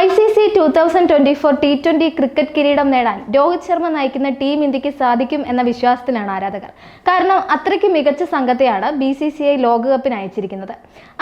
I C C two thousand twenty four T twenty cricket കിരീടം നേടാൻ രോഹിത് ശർമ്മ നയിക്കുന്ന team ഇന്ത്യയ്ക്ക് സാധിക്കും എന്ന വിശ്വാസത്തിലാണ് ആരാധകർ. കാരണം അത്രയ്ക്ക് മികച്ച സംഘത്തെയാണ് ബി സി സി ഐ ലോകകപ്പിന് അയച്ചിരിക്കുന്നത്.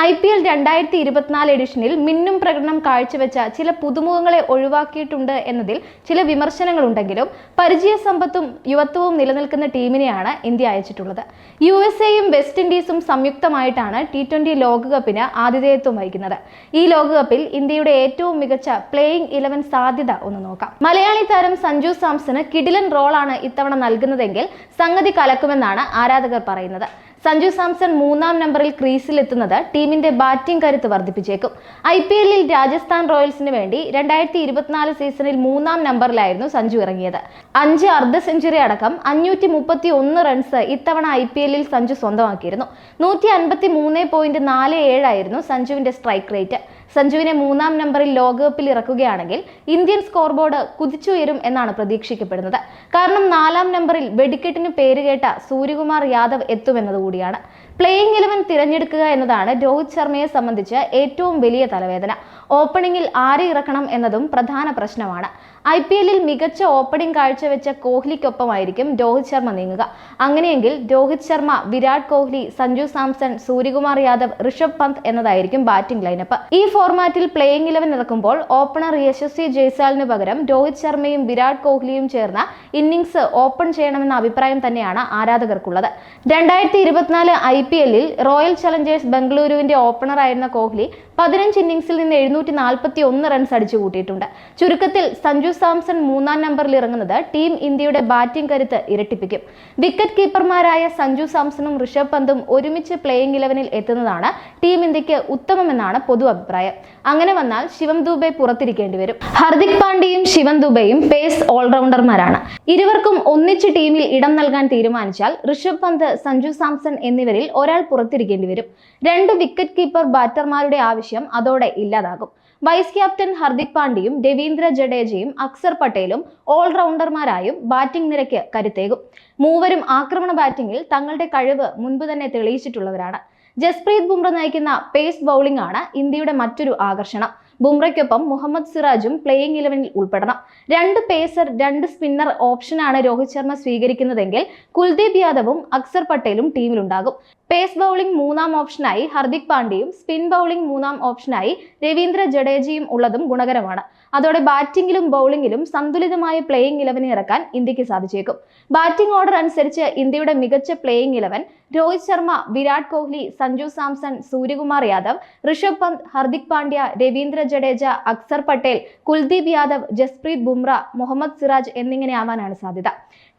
ഐ പി എൽ രണ്ടായിരത്തി ഇരുപത്തിനാല് എഡിഷനിൽ മിന്നും പ്രകടനം കാഴ്ചവെച്ച ചില പുതുമുഖങ്ങളെ ഒഴിവാക്കിയിട്ടുണ്ട് എന്നതിൽ ചില വിമർശനങ്ങളുണ്ടെങ്കിലും പരിചയ സമ്പത്തും യുവത്വവും നിലനിൽക്കുന്ന ടീമിനെയാണ് ഇന്ത്യ അയച്ചിട്ടുള്ളത്. യു എസ് എയും വെസ്റ്റ് ഇൻഡീസും സംയുക്തമായിട്ടാണ് ടി ട്വന്റി ലോകകപ്പിന് ആതിഥേയത്വം വഹിക്കുന്നത്. ഈ ലോകകപ്പിൽ ഇന്ത്യയുടെ ഏറ്റവും മികച്ച പ്ലേയിങ് ഇലവൻ സാധ്യത ഒന്ന് നോക്കാം. മലയാളി താരം സഞ്ജു സാംസന് കിടിലൻ റോളാണ് ഇത്തവണ നൽകുന്നതെങ്കിൽ സംഗതി കലക്കുമെന്നാണ് ആരാധകർ പറയുന്നത്. സഞ്ജു സാംസൺ മൂന്നാം നമ്പറിൽ ക്രീസിലെത്തുന്നത് ടീമിന്റെ ബാറ്റിംഗ് കരുത്ത് വർദ്ധിപ്പിച്ചേക്കും. ഐ പി എല്ലിൽ രാജസ്ഥാൻ റോയൽസിന് വേണ്ടി രണ്ടായിരത്തി ഇരുപത്തിനാല് സീസണിൽ മൂന്നാം നമ്പറിലായിരുന്നു സഞ്ജു ഇറങ്ങിയത്. അഞ്ച് അർദ്ധ സെഞ്ചുറി അടക്കം അഞ്ഞൂറ്റി മുപ്പത്തി ഒന്ന് റൺസ് ഇത്തവണ ഐ പി എല്ലിൽ സഞ്ജു സ്വന്തമാക്കിയിരുന്നു. നൂറ്റി അൻപത്തി മൂന്ന് പോയിന്റ് നാല് ഏഴായിരുന്നു സഞ്ജുവിന്റെ സ്ട്രൈക്ക് റേറ്റ് സഞ്ജുവിനെ മൂന്നാം നമ്പറിൽ ലോകകപ്പിൽ ഇറക്കുകയാണെങ്കിൽ ഇന്ത്യൻ സ്കോർ ബോർഡ് കുതിച്ചുയരും എന്നാണ് പ്രതീക്ഷിക്കപ്പെടുന്നത്. കാരണം നാലാം നമ്പറിൽ വെടിക്കെട്ടിന് പേരുകേട്ട സൂര്യകുമാർ യാദവ് എത്തുമെന്നത് കൂടിയാണ്. പ്ലേയിങ് ഇലവൻ തിരഞ്ഞെടുക്കുക എന്നതാണ് രോഹിത് ശർമ്മയെ സംബന്ധിച്ച് ഏറ്റവും വലിയ തലവേദന. ഓപ്പണിംഗിൽ ആരെ ഇറക്കണം എന്നതും പ്രധാന പ്രശ്നമാണ്. ഐ പി എല്ലിൽ മികച്ച ഓപ്പണിംഗ് കാഴ്ചവെച്ച കോഹ്ലിക്കൊപ്പമായിരിക്കും രോഹിത് ശർമ്മ നീങ്ങുക. അങ്ങനെയെങ്കിൽ രോഹിത് ശർമ്മ വിരാട് കോഹ്ലി സഞ്ജു സാംസൺ സൂര്യകുമാർ യാദവ് ഋഷഭ് പന്ത് എന്നതായിരിക്കും ബാറ്റിംഗ് ലൈനപ്പ് ഈ ഫോർമാറ്റിൽ പ്ലേയിങ് ഇലവൻ ഇറക്കുമ്പോൾ ഓപ്പണർ യശസ്വി ജയ്സാലിന് പകരം രോഹിത് ശർമ്മയും വിരാട് കോഹ്ലിയും ചേർന്ന ഇന്നിംഗ്സ് ഓപ്പൺ ചെയ്യണമെന്ന അഭിപ്രായം തന്നെയാണ് ആരാധകർക്കുള്ളത്. രണ്ടായിരത്തി ഇരുപത്തിനാല് ഐ പി എല്ലിൽ റോയൽ ചലഞ്ചേഴ്സ് ബംഗളൂരുവിന്റെ ഓപ്പണറായിരുന്ന കോഹ്ലി പതിനഞ്ച് ഇന്നിംഗ്സിൽ നിന്ന് എഴുന്നൂറ്റി നാൽപ്പത്തി ഒന്ന് റൺസ് അടിച്ചു കൂട്ടിയിട്ടുണ്ട്. ചുരുക്കത്തിൽ സഞ്ജു സാംസൺ മൂന്നാം നമ്പറിൽ ഇറങ്ങുന്നത് ടീം ഇന്ത്യയുടെ ബാറ്റിംഗ് കരുത്ത് ഇരട്ടിപ്പിക്കും. വിക്കറ്റ് കീപ്പർമാരായ സഞ്ജു സാംസണും ഋഷഭ് പന്തും ഒരുമിച്ച് പ്ലേയിങ് ഇലവനിൽ എത്തുന്നതാണ് ടീം ഇന്ത്യയ്ക്ക് ഉത്തമമെന്നാണ് പൊതു അഭിപ്രായം. അങ്ങനെ വന്നാൽ ശിവം ദുബെ പുറത്തിരിക്കേണ്ടി വരും. ഹർദിക് പാണ്ഡ്യയും ശിവം ദുബെയും പേസ് ഓൾറൗണ്ടർമാരാണ് ഇരുവർക്കും ഒന്നിച്ച് ടീമിൽ ഇടം നൽകാൻ തീരുമാനിച്ചാൽ ഋഷഭ് പന്ത് സഞ്ജു സാംസൺ എന്നിവരിൽ ഒരാൾ പുറത്തിരിക്കേണ്ടി വരും. രണ്ട് വിക്കറ്റ് കീപ്പർ ബാറ്റർമാരുടെ ആവശ്യം അതോടെ ഇല്ലാതാകും. വൈസ് ക്യാപ്റ്റൻ ഹർദിക് പാണ്ഡ്യയും രവീന്ദ്ര ജഡേജയും അക്സർ പട്ടേലും ഓൾറൗണ്ടർമാരായും ബാറ്റിംഗ് നിരക്ക് കരുത്തേകും. മൂവരും ആക്രമണ ബാറ്റിംഗിൽ തങ്ങളുടെ കഴിവ് മുൻപ് തന്നെ തെളിയിച്ചിട്ടുള്ളവരാണ്. ജസ്പ്രീത് ബുംറ നയിക്കുന്ന പേസ് ബൗളിംഗ് ആണ് ഇന്ത്യയുടെ മറ്റൊരു ആകർഷണം. ബുംറയ്ക്കൊപ്പം മുഹമ്മദ് സിറാജും പ്ലേയിങ് ഇലവനിൽ ഉൾപ്പെടണം. രണ്ട് പേസർ രണ്ട് സ്പിന്നർ ഓപ്ഷനാണ് രോഹിത് ശർമ്മ സ്വീകരിക്കുന്നതെങ്കിൽ കുൽദീപ് യാദവും അക്സർ പട്ടേലും ടീമിലുണ്ടാകും പേസ് ബൗളിംഗ് മൂന്നാം ഓപ്ഷനായി ഹർദിക് പാണ്ഡ്യയും സ്പിൻ ബൗളിംഗ് മൂന്നാം ഓപ്ഷനായി രവീന്ദ്ര ജഡേജയും ഉള്ളതും ഗുണകരമാണ്. അതോടെ ബാറ്റിംഗിലും ബൗളിംഗിലും സന്തുലിതമായ പ്ലേയിംഗ് ഇലവനെ ഇറക്കാൻ ഇന്ത്യയ്ക്ക് സാധിച്ചേക്കും. ബാറ്റിംഗ് ഓർഡർ അനുസരിച്ച് ഇന്ത്യയുടെ മികച്ച പ്ലേയിംഗ് ഇലവൻ രോഹിത് ശർമ്മ വിരാട് കോഹ്ലി സഞ്ജു സാംസൺ സൂര്യകുമാർ യാദവ് ഋഷഭ് പന്ത് ഹർദിക് പാണ്ഡ്യ രവീന്ദ്ര ജഡേജ അക്സർ പട്ടേൽ കുൽദീപ് യാദവ് ജസ്പ്രീത് ബുംറ മുഹമ്മദ് സിറാജ് എന്നിങ്ങനെയാവാനാണ് സാധ്യത.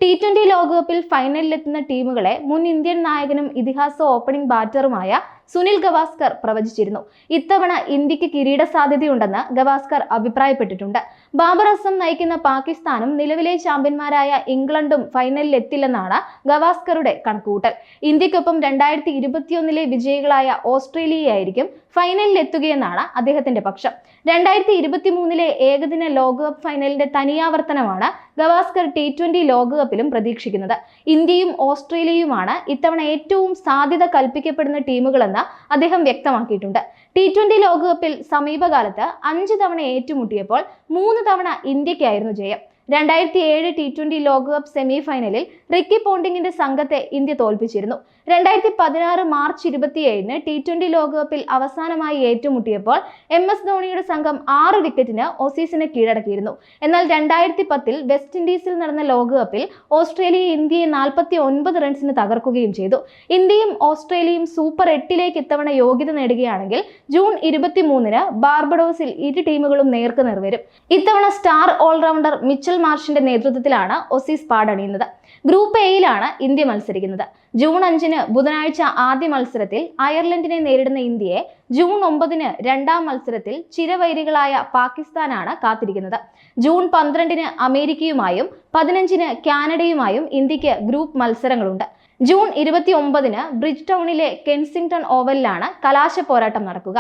ടി ട്വന്റി ലോകകപ്പിൽ ഫൈനലിലെത്തുന്ന ടീമുകളെ മുൻ ഇന്ത്യൻ നായകനും ഇതിഹാസ ഓപ്പണിംഗ് ബാറ്ററുമായ സുനിൽ ഗവാസ്കർ പ്രവചിച്ചിരുന്നു. ഇത്തവണ ഇന്ത്യയ്ക്ക് കിരീട സാധ്യതയുണ്ടെന്ന് ഗവാസ്കർ അഭിപ്രായപ്പെട്ടിട്ടുണ്ട്. ബാബർ അസം നയിക്കുന്ന പാകിസ്ഥാനും നിലവിലെ ചാമ്പ്യന്മാരായ ഇംഗ്ലണ്ടും ഫൈനലിൽ എത്തില്ലെന്നാണ് ഗവാസ്കറുടെ കണക്കുകൂട്ടൽ. ഇന്ത്യക്കൊപ്പം രണ്ടായിരത്തി ഇരുപത്തിയൊന്നിലെ വിജയികളായ ഓസ്ട്രേലിയയായിരിക്കും ഫൈനലിൽ എത്തുകയെന്നാണ് അദ്ദേഹത്തിന്റെ പക്ഷം. രണ്ടായിരത്തി ഇരുപത്തി മൂന്നിലെ ഏകദിന ലോകകപ്പ് ഫൈനലിന്റെ തനിയാവർത്തനമാണ് ഗവാസ്കർ ടി ട്വന്റി ലോകകപ്പിലും പ്രതീക്ഷിക്കുന്നത്. ഇന്ത്യയും ഓസ്ട്രേലിയയുമാണ് ഇത്തവണ ഏറ്റവും സാധ്യത കൽപ്പിക്കപ്പെടുന്ന ടീമുകളെന്ന് അദ്ദേഹം വ്യക്തമാക്കിയിട്ടുണ്ട്. ടി ട്വന്റി ലോകകപ്പിൽ സമീപകാലത്ത് അഞ്ച് തവണ ഏറ്റുമുട്ടിയപ്പോൾ മൂന്ന് തവണ ഇന്ത്യക്കായിരുന്നു ജയം. രണ്ടായിരത്തി ഏഴ് ടി ട്വന്റി ലോകകപ്പ് സെമി ഫൈനലിൽ റിക്കി പോണ്ടിങ്ങിന്റെ സംഘത്തെ ഇന്ത്യ തോൽപ്പിച്ചിരുന്നു. രണ്ടായിരത്തി പതിനാറ് മാർച്ച് ഇരുപത്തിയേഴിന് ടി ട്വന്റി ലോകകപ്പിൽ അവസാനമായി ഏറ്റുമുട്ടിയപ്പോൾ എം എസ് ധോണിയുടെ സംഘം ആറ് വിക്കറ്റിന് ഓസീസിനെ കീഴടക്കിയിരുന്നു. എന്നാൽ രണ്ടായിരത്തി പത്തിൽ വെസ്റ്റ് ഇൻഡീസിൽ നടന്ന ലോകകപ്പിൽ ഓസ്ട്രേലിയ ഇന്ത്യയെ നാൽപ്പത്തി ഒൻപത് റൺസിന് തകർക്കുകയും ചെയ്തു. ഇന്ത്യയും ഓസ്ട്രേലിയയും സൂപ്പർ എട്ടിലേക്ക് ഇത്തവണ യോഗ്യത നേടുകയാണെങ്കിൽ ജൂൺ ഇരുപത്തിമൂന്നിന് ബാർബഡോസിൽ ഇരു ടീമുകളും നേർക്ക് നേർവരും. ഇത്തവണ സ്റ്റാർ ഓൾറൗണ്ടർ മിച്ചൽ മാർഷിന്റെ നേതൃത്വത്തിലാണ് ഒസീസ് പാടണിയുന്നത്. ഗ്രൂപ്പ് എയിലാണ് ഇന്ത്യ മത്സരിക്കുന്നത്. ജൂൺ അഞ്ചിന് ബുധനാഴ്ച ആദ്യ മത്സരത്തിൽ അയർലൻഡിനെ നേരിടുന്ന ഇന്ത്യയെ ജൂൺ ഒമ്പതിന് രണ്ടാം മത്സരത്തിൽ ചിരവൈരികളായ പാകിസ്ഥാനാണ് കാത്തിരിക്കുന്നത്. ജൂൺ പന്ത്രണ്ടിന് അമേരിക്കയുമായും പതിനഞ്ചിന് കാനഡയുമായും ഇന്ത്യയ്ക്ക് ഗ്രൂപ്പ് മത്സരങ്ങളുണ്ട്. ജൂൺ ഇരുപത്തി ഒമ്പതിന് ബ്രിഡ്ജ് ടൗണിലെ കെൻസിംഗ്ടൺ ഓവലിലാണ് കലാശ പോരാട്ടം നടക്കുക.